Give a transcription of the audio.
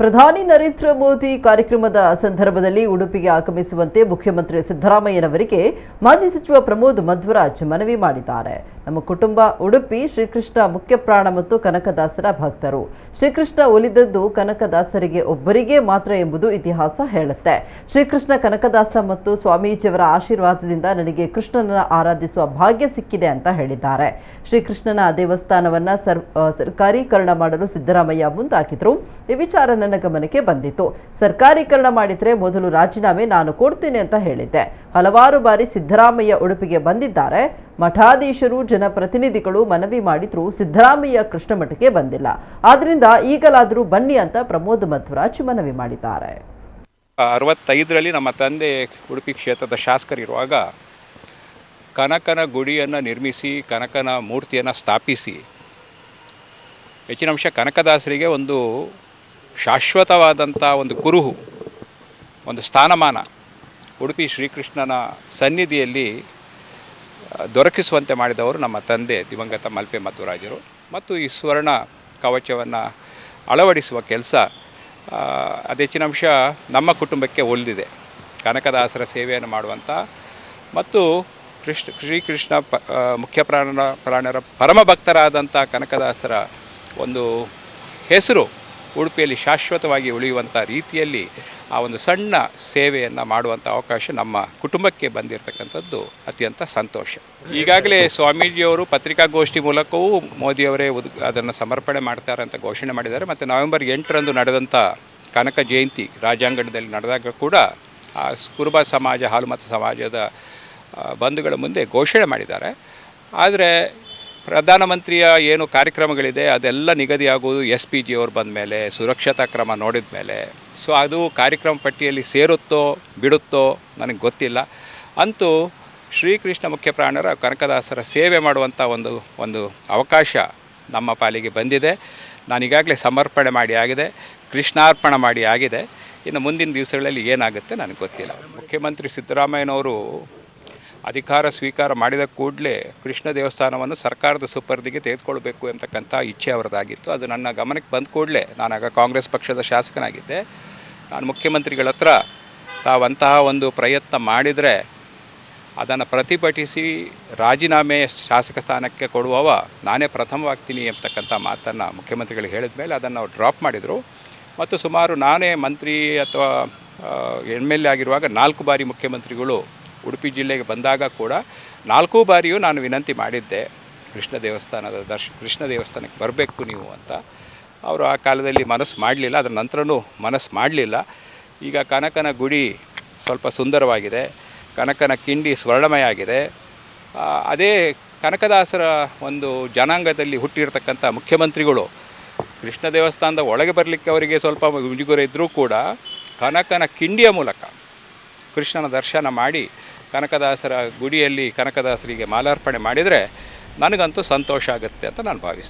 ಪ್ರಧಾನಿ ನರೇಂದ್ರ ಮೋದಿ ಕಾರ್ಯಕ್ರಮದ ಸಂದರ್ಭದಲ್ಲಿ ಉಡುಪಿಗೆ ಆಗಮಿಸುವಂತೆ ಮುಖ್ಯಮಂತ್ರಿ ಸಿದ್ದರಾಮಯ್ಯನವರಿಗೆ ಮಾಜಿ ಸಚಿವ ಪ್ರಮೋದ್ ಮಧ್ವರಾಜ್ ಮನವಿ ಮಾಡಿದ್ದಾರೆ. ನಮ್ಮ ಕುಟುಂಬ ಉಡುಪಿ ಶ್ರೀಕೃಷ್ಣ ಮುಖ್ಯಪ್ರಾಣ ಮತ್ತು ಕನಕದಾಸರ ಭಕ್ತರು. ಶ್ರೀಕೃಷ್ಣ ಒಲಿದದ್ದು ಕನಕದಾಸರಿಗೆ ಒಬ್ಬರಿಗೆ ಮಾತ್ರ ಎಂಬುದು ಇತಿಹಾಸ ಹೇಳುತ್ತೆ. ಶ್ರೀಕೃಷ್ಣ ಕನಕದಾಸ ಮತ್ತು ಸ್ವಾಮೀಜಿಯವರ ಆಶೀರ್ವಾದದಿಂದ ನನಗೆ ಕೃಷ್ಣನ ಆರಾಧಿಸುವ ಭಾಗ್ಯ ಸಿಕ್ಕಿದೆ ಅಂತ ಹೇಳಿದ್ದಾರೆ. ಶ್ರೀಕೃಷ್ಣನ ದೇವಸ್ಥಾನವನ್ನ ಸರ್ ಸರ್ಕಾರೀಕರಣ ಮಾಡಲು ಸಿದ್ದರಾಮಯ್ಯ ಮುಂದಾಕಿದ್ರು ಈ ವಿಚಾರ ನನ್ನ ಗಮನಕ್ಕೆ ಬಂದಿತ್ತು. ಸರ್ಕಾರೀಕರಣ ಮಾಡಿದ್ರೆ ಮೊದಲು ರಾಜೀನಾಮೆ ನಾನು ಕೊಡ್ತೇನೆ ಅಂತ ಹೇಳಿದ್ದೆ. ಹಲವಾರು ಬಾರಿ ಸಿದ್ದರಾಮಯ್ಯ ಉಡುಪಿಗೆ ಬಂದಿದ್ದಾರೆ. ಮಠಾಧೀಶರು, ಜನಪ್ರತಿನಿಧಿಗಳು ಮನವಿ ಮಾಡಿದ್ರು, ಸಿದ್ದರಾಮಯ್ಯ ಕೃಷ್ಣಮಠಕ್ಕೆ ಬಂದಿಲ್ಲ. ಆದ್ರಿಂದ ಈಗಲಾದರೂ ಬನ್ನಿ ಅಂತ ಪ್ರಮೋದ್ ಮಧ್ವರಾಜ್ ಮನವಿ ಮಾಡಿದ್ದಾರೆ. ಅರವತ್ತೈದರಲ್ಲಿ ನಮ್ಮ ತಂದೆ ಉಡುಪಿ ಕ್ಷೇತ್ರದ ಶಾಸಕರಿರುವಾಗ ಕನಕನ ಗುಡಿಯನ್ನು ನಿರ್ಮಿಸಿ, ಕನಕನ ಮೂರ್ತಿಯನ್ನು ಸ್ಥಾಪಿಸಿ, ಹೆಚ್ಚಿನ ಅಂಶ ಕನಕದಾಸರಿಗೆ ಒಂದು ಶಾಶ್ವತವಾದಂಥ ಒಂದು ಕುರುಹು, ಒಂದು ಸ್ಥಾನಮಾನ ಉಡುಪಿ ಶ್ರೀಕೃಷ್ಣನ ಸನ್ನಿಧಿಯಲ್ಲಿ ದೊರಕಿಸುವಂತೆ ಮಾಡಿದವರು ನಮ್ಮ ತಂದೆ ದಿವಂಗತ ಮಲ್ಪೆ ಮಧುರಾಜರು ಮತ್ತು ಈ ಸುವರ್ಣ ಕವಚವನ್ನು ಅಳವಡಿಸುವ ಕೆಲಸ ಅದು ಹೆಚ್ಚಿನ ಅಂಶ ನಮ್ಮ ಕುಟುಂಬಕ್ಕೆ ಒಲಿದಿದೆ ಕನಕದಾಸರ ಸೇವೆಯನ್ನು ಮಾಡುವಂಥ ಮತ್ತು ಕೃಷ್ಣ, ಶ್ರೀಕೃಷ್ಣ ಪ ಮುಖ್ಯ ಪ್ರಾಣ, ಪ್ರಾಣರ ಪರಮ ಭಕ್ತರಾದಂಥ ಕನಕದಾಸರ ಒಂದು ಹೆಸರು ಉಡುಪಿಯಲ್ಲಿ ಶಾಶ್ವತವಾಗಿ ಉಳಿಯುವಂಥ ರೀತಿಯಲ್ಲಿ ಆ ಒಂದು ಸಣ್ಣ ಸೇವೆಯನ್ನು ಮಾಡುವಂಥ ಅವಕಾಶ ನಮ್ಮ ಕುಟುಂಬಕ್ಕೆ ಬಂದಿರತಕ್ಕಂಥದ್ದು ಅತ್ಯಂತ ಸಂತೋಷ. ಈಗಾಗಲೇ ಸ್ವಾಮೀಜಿಯವರು ಪತ್ರಿಕಾಗೋಷ್ಠಿ ಮೂಲಕವೂ ಮೋದಿಯವರೇ ಉದ್, ಅದನ್ನು ಸಮರ್ಪಣೆ ಮಾಡ್ತಾರೆ ಅಂತ ಘೋಷಣೆ ಮಾಡಿದ್ದಾರೆ. ಮತ್ತು ನವೆಂಬರ್ ಎಂಟರಂದು ನಡೆದಂಥ ಕನಕ ಜಯಂತಿ ರಾಜಾಂಗಣದಲ್ಲಿ ನಡೆದಾಗ ಕೂಡ ಆ ಕುರುಬ ಸಮಾಜ ಹಾಲುಮತ ಸಮಾಜದ ಬಂಧುಗಳ ಮುಂದೆ ಘೋಷಣೆ ಮಾಡಿದ್ದಾರೆ. ಆದರೆ ಪ್ರಧಾನಮಂತ್ರಿಯ ಏನು ಕಾರ್ಯಕ್ರಮಗಳಿದೆ, ಅದೆಲ್ಲ ನಿಗದಿಯಾಗುವುದು ಎಸ್ ಪಿ ಜಿ ಅವ್ರು ಬಂದ ಮೇಲೆ, ಸುರಕ್ಷತಾ ಕ್ರಮ ನೋಡಿದ ಮೇಲೆ. ಸೊ ಅದು ಕಾರ್ಯಕ್ರಮ ಪಟ್ಟಿಯಲ್ಲಿ ಸೇರುತ್ತೋ, ಬಿಡುತ್ತೋ ನನಗೆ ಗೊತ್ತಿಲ್ಲ. ಅಂತೂ ಶ್ರೀಕೃಷ್ಣ ಮುಖ್ಯ ಪ್ರಾಣರ ಕನಕದಾಸರ ಸೇವೆ ಮಾಡುವಂಥ ಒಂದು ಒಂದು ಅವಕಾಶ ನಮ್ಮ ಪಾಲಿಗೆ ಬಂದಿದೆ. ನಾನು ಈಗಾಗಲೇ ಸಮರ್ಪಣೆ ಮಾಡಿ ಆಗಿದೆ, ಕೃಷ್ಣಾರ್ಪಣ ಮಾಡಿ ಆಗಿದೆ. ಇನ್ನು ಮುಂದಿನ ದಿವಸಗಳಲ್ಲಿ ಏನಾಗುತ್ತೆ ನನಗೆ ಗೊತ್ತಿಲ್ಲ. ಮುಖ್ಯಮಂತ್ರಿ ಸಿದ್ದರಾಮಯ್ಯನವರು ಅಧಿಕಾರ ಸ್ವೀಕಾರ ಮಾಡಿದ ಕೂಡಲೇ ಕೃಷ್ಣ ದೇವಸ್ಥಾನವನ್ನು ಸರ್ಕಾರದ ಸುಪರ್ದಿಗೆ ತೆಗೆದುಕೊಳ್ಬೇಕು ಎಂತಕ್ಕಂಥ ಇಚ್ಛೆ ಅವರದಾಗಿತ್ತು. ಅದು ನನ್ನ ಗಮನಕ್ಕೆ ಬಂದ ಕೂಡಲೇ ನಾನಾಗ ಕಾಂಗ್ರೆಸ್ ಪಕ್ಷದ ಶಾಸಕನಾಗಿದ್ದೆ. ನಾನು ಮುಖ್ಯಮಂತ್ರಿಗಳ ಹತ್ರ ತಾವಂತಹ ಒಂದು ಪ್ರಯತ್ನ ಮಾಡಿದರೆ ಅದನ್ನು ಪ್ರತಿಭಟಿಸಿ ರಾಜೀನಾಮೆ ಶಾಸಕ ಸ್ಥಾನಕ್ಕೆ ಕೊಡುವವ ನಾನೇ ಪ್ರಥಮವಾಗ್ತೀನಿ ಎಂಬತಕ್ಕಂಥ ಮಾತನ್ನು ಮುಖ್ಯಮಂತ್ರಿಗಳಿಗೆ ಹೇಳಿದ ಮೇಲೆ ಅದನ್ನು ಅವ್ರು ಡ್ರಾಪ್ ಮಾಡಿದರು. ಮತ್ತು ಸುಮಾರು ನಾನೇ ಮಂತ್ರಿ ಅಥವಾ ಎಂ ಎಲ್ ಎ ಆಗಿರುವಾಗ ನಾಲ್ಕು ಬಾರಿ ಮುಖ್ಯಮಂತ್ರಿಗಳು ಉಡುಪಿ ಜಿಲ್ಲೆಗೆ ಬಂದಾಗ ಕೂಡ ನಾಲ್ಕು ಬಾರಿಯೂ ನಾನು ವಿನಂತಿ ಮಾಡಿದ್ದೆ, ಕೃಷ್ಣ ದೇವಸ್ಥಾನದ ದರ್ಶ, ಕೃಷ್ಣ ದೇವಸ್ಥಾನಕ್ಕೆ ಬರಬೇಕು ನೀವು ಅಂತ. ಅವರು ಆ ಕಾಲದಲ್ಲಿ ಮನಸ್ಸು ಮಾಡಲಿಲ್ಲ, ಅದರ ನಂತರನೂ ಮನಸ್ಸು ಮಾಡಲಿಲ್ಲ. ಈಗ ಕನಕನ ಗುಡಿ ಸ್ವಲ್ಪ ಸುಂದರವಾಗಿದೆ, ಕನಕನ ಕಿಂಡಿ ಸ್ವರ್ಣಮಯ ಆಗಿದೆ ಅದೇ ಕನಕದಾಸರ ಒಂದು ಜನಾಂಗದಲ್ಲಿ ಹುಟ್ಟಿರ್ತಕ್ಕಂಥ ಮುಖ್ಯಮಂತ್ರಿಗಳು, ಕೃಷ್ಣ ದೇವಸ್ಥಾನದ ಒಳಗೆ ಬರಲಿಕ್ಕೆ ಅವರಿಗೆ ಸ್ವಲ್ಪ ಮುಜುಗರ ಇದ್ದರೂ ಕೂಡ ಕನಕನ ಕಿಂಡಿಯ ಮೂಲಕ ಕೃಷ್ಣನ ದರ್ಶನ ಮಾಡಿ ಕನಕದಾಸರ ಗುಡಿಯಲ್ಲಿ ಕನಕದಾಸರಿಗೆ ಮಾಲಾರ್ಪಣೆ ಮಾಡಿದರೆ ನನಗಂತೂ ಸಂತೋಷ ಆಗುತ್ತೆ ಅಂತ ನಾನು ಭಾವಿಸ್ತೇನೆ.